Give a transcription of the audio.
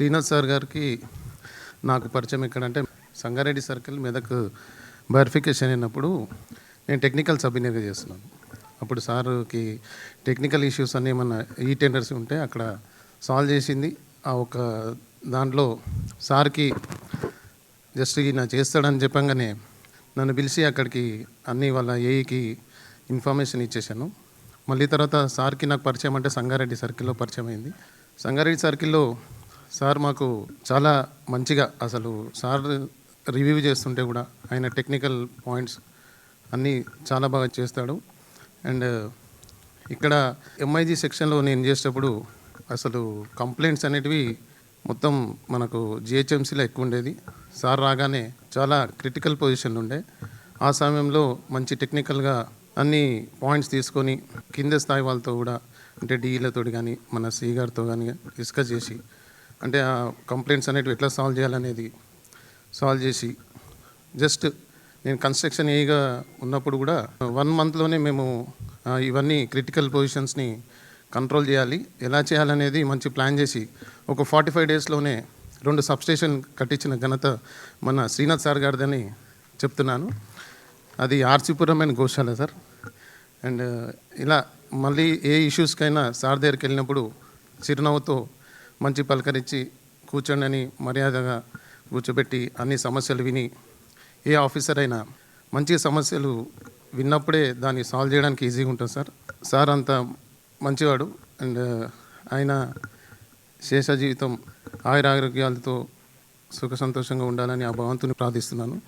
Srinath sir గారికి నాకు పరిచయం ఎక్కడంటే సంగారెడ్డి సర్కిల్ మెదక్ బైరిఫికేషన్ అయినప్పుడు నేను టెక్నికల్ సబ్ ఇంజనీర్గా చేస్తున్నాను. అప్పుడు సార్కి టెక్నికల్ ఇష్యూస్ అన్నీ ఏమన్నా ఈ టెండర్స్ ఉంటే అక్కడ సాల్వ్ చేసింది. ఆ ఒక దాంట్లో సార్కి జస్ట్ ఈయన చేస్తాడని చెప్పంగానే నన్ను పిలిచి అక్కడికి అన్ని వాళ్ళ ఏఈకి ఇన్ఫర్మేషన్ ఇచ్చేసాను మళ్ళీ తర్వాత సార్కి నాకు పరిచయం అంటే సంగారెడ్డి సర్కిల్లో పరిచయం అయింది. సంగారెడ్డి సర్కిల్లో సార్ మాకు చాలా మంచిగా అసలు సార్ రివ్యూ చేస్తుంటే కూడా ఆయన టెక్నికల్ పాయింట్స్ అన్నీ చాలా బాగా చేస్తాడు. అండ్ ఇక్కడ ఎంఐజీ సెక్షన్లో నేను చేసేటప్పుడు అసలు కంప్లైంట్స్ అనేటివి మొత్తం మనకు జిహెచ్ఎంసీలో ఎక్కువ ఉండేది. సార్ రాగానే చాలా క్రిటికల్ పొజిషన్ ఉండే. ఆ సమయంలో మంచి టెక్నికల్గా అన్ని పాయింట్స్ తీసుకొని కింద స్థాయి వాళ్ళతో కూడా అంటే డీలతో కానీ మన సి గారితో కానీ డిస్కస్ చేసి అంటే ఆ కంప్లైంట్స్ అనేటివి ఎట్లా సాల్వ్ చేయాలనేది సాల్వ్ చేసి జస్ట్ నేను కన్స్ట్రక్షన్ ఏగా ఉన్నప్పుడు కూడా వన్ మంత్లోనే మేము ఇవన్నీ క్రిటికల్ పొజిషన్స్ని కంట్రోల్ చేయాలి. ఎలా చేయాలనేది మంచి ప్లాన్ చేసి ఒక ఫార్టీ ఫైవ్ డేస్లోనే రెండు సబ్స్టేషన్ కట్టించిన ఘనత మన శ్రీనాథ్ సార్ గారిదని చెప్తున్నాను. అది RC Puram and Goshala sir. And ఇలా మళ్ళీ ఏ ఇష్యూస్కైనా సార్ దగ్గరికి వెళ్ళినప్పుడు చిరునవ్వుతో మంచి పలకరించి కూర్చోండి మర్యాదగా కూర్చోబెట్టి అన్ని సమస్యలు విని ఏ ఆఫీసర్ అయినా మంచి సమస్యలు విన్నప్పుడే దాన్ని సాల్వ్ చేయడానికి ఈజీగా ఉంటుంది సార్. సార్ అంత మంచివాడు అండ్ ఆయన శేష జీవితం ఆయురారోగ్యాలతో సుఖ సంతోషంగా ఉండాలని ఆ భగవంతుని ప్రార్థిస్తున్నాను.